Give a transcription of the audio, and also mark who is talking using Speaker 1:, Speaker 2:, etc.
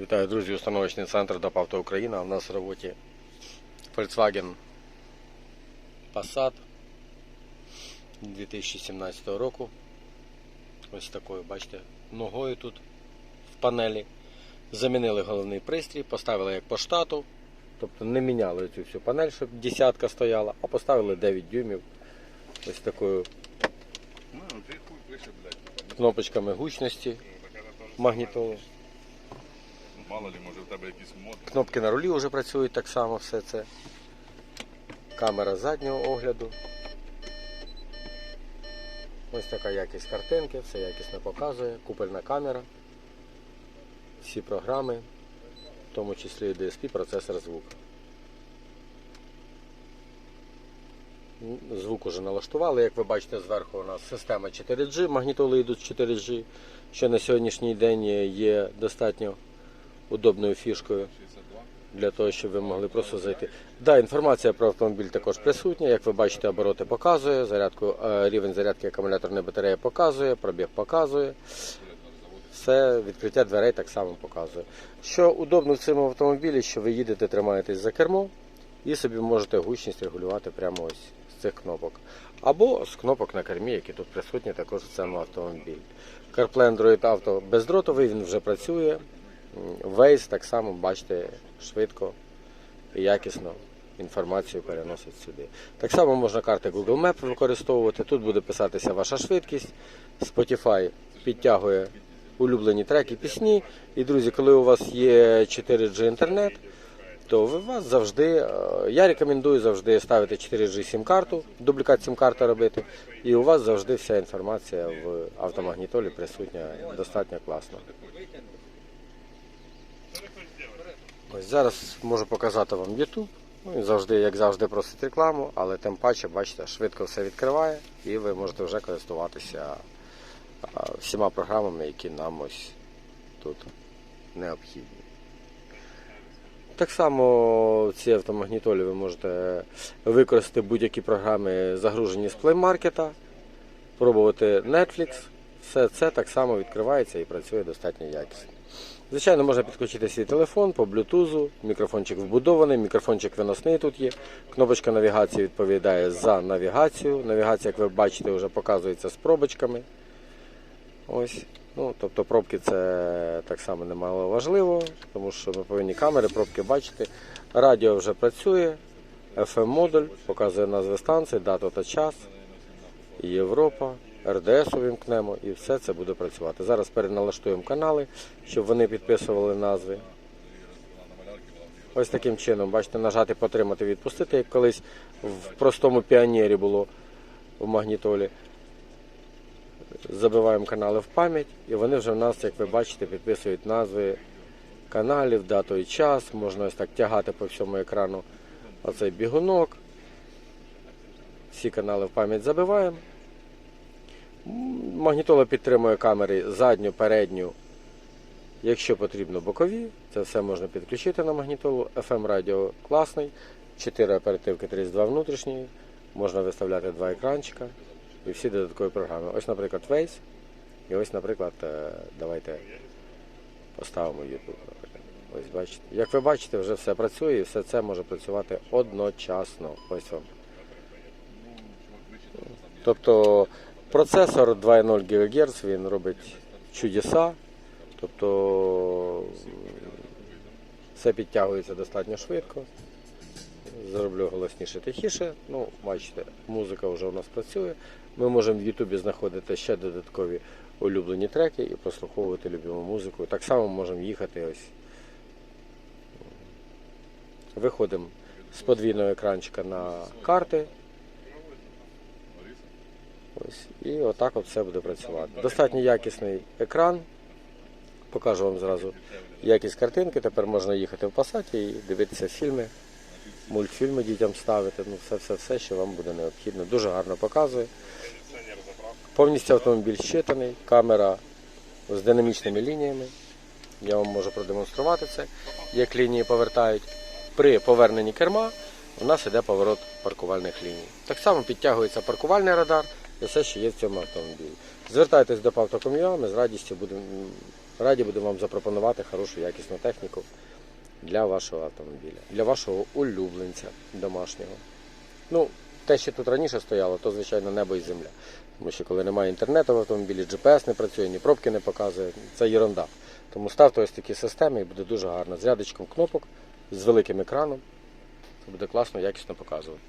Speaker 1: Вітаю, друзі, установочний центр ДАП «Авто Україна. У нас в роботі Volkswagen Passat 2017 року. Ось такою, бачите, ногою тут в панелі. Замінили головний пристрій, поставили як по штату. Тобто не міняли цю всю панель, щоб десятка стояла, а поставили 9 дюймів. Ось такою кнопочками гучності
Speaker 2: ну, так это тоже
Speaker 1: магнітоли.
Speaker 2: Мало ли, може в тебе якийсь мод.
Speaker 1: Кнопки на рулі вже працюють так само, все це. Камера заднього огляду. Ось така якість картинки, все якісно показує. Купольна камера. Всі програми, в тому числі і DSP, процесор звуку. Звук уже налаштували. Як ви бачите, зверху у нас система 4G, магнітоли йдуть 4G, що на сьогоднішній день є достатньо удобною фішкою для того, щоб ви могли просто зайти. Да, інформація про автомобіль також присутня. Як ви бачите, обороти показує, зарядку, е, рівень зарядки акумуляторної батареї показує, пробіг показує. Все, відкриття дверей так само показує. Що удобно в цьому автомобілі, що ви їдете, тримаєтесь за кермо і собі можете гучність регулювати прямо ось з цих кнопок. Або з кнопок на кермі, які тут присутні також в цьому автомобілі. CarPlay Android Auto бездротовий, він вже працює. Waze так само, бачите, швидко і якісно інформацію переносить сюди. Так само можна карти Google Map використовувати. Тут буде писатися ваша швидкість. Spotify підтягує улюблені треки, пісні. І, друзі, коли у вас є 4G інтернет, то ви вас завжди, е, я рекомендую завжди ставити 4G сім-карту, дублікат сім-карти робити, і у вас завжди вся інформація в автомагнітолі присутня достатньо класно. Ось зараз можу показати вам YouTube. Ну, він завжди, як завжди, просить рекламу, але тим паче, бачите, швидко все відкриває, і ви можете вже користуватися всіма програмами, які нам ось тут необхідні. Так само в цій автомагнітолі ви можете використати будь-які програми, загружені з Play Market, пробувати Netflix. Все це так само відкривається і працює достатньо якісно. Звичайно, можна підключити свій телефон по блютузу, мікрофончик вбудований, мікрофончик виносний тут є. Кнопочка навігації відповідає за навігацію. Навігація, як ви бачите, вже показується з пробочками. Ось. Ну, тобто пробки це так само немало важливо, тому що ми повинні камери, пробки бачити. Радіо вже працює, FM-модуль, показує назви станції, дату та час, Європа, РДС увімкнемо і все це буде працювати. Зараз переналаштуємо канали, щоб вони підписували назви. Ось таким чином, бачите, нажати, потримати, відпустити, як колись в простому піонері було в магнітолі. Забиваємо канали в пам'ять, і вони вже в нас, як ви бачите, підписують назви каналів, дату і час. Можна ось так тягати по всьому екрану оцей бігунок. Всі канали в пам'ять забиваємо. Магнітола підтримує камери задню, передню, якщо потрібно бокові. Це все можна підключити на магнітолу. FM радіо класний, 4 оперативки 32 внутрішні, можна виставляти два екранчика і всі додаткові програми. Ось, наприклад, Waze. І ось, наприклад, е, давайте поставимо YouTube. Ось бачите. Як ви бачите, вже все працює і все це може працювати одночасно. Ось вам. Тобто процесор 2,0 ГГц він робить чудеса. Тобто все підтягується достатньо швидко. Зроблю голосніше тихіше. Ну, бачите, музика вже у нас працює. Ми можемо в Ютубі знаходити ще додаткові улюблені треки і прослуховувати любиму музику. Так само можемо їхати ось. Виходимо з подвійного екранчика на карти. Ось. І отак от все буде працювати. Достатньо якісний екран. Покажу вам зразу якість картинки. Тепер можна їхати в пасаті і дивитися фільми, мультфільми дітям ставити. Ну, все-все-все, що вам буде необхідно. Дуже гарно показує. Повністю автомобіль щитаний, камера з динамічними лініями. Я вам можу продемонструвати це, як лінії повертають. При поверненні керма у нас йде поворот паркувальних ліній. Так само підтягується паркувальний радар і все, що є в цьому автомобілі. Звертайтесь до Павтоком'я, ми з радістю будемо Раді будемо вам запропонувати хорошу якісну техніку для вашого автомобіля, для вашого улюбленця домашнього. Ну, те, що тут раніше стояло, то звичайно небо і земля. Тому що коли немає інтернету в автомобілі, GPS не працює, ні пробки не показує, це єрунда. Тому ставте ось такі системи і буде дуже гарно. З рядочком кнопок, з великим екраном. Буде класно, якісно показувати.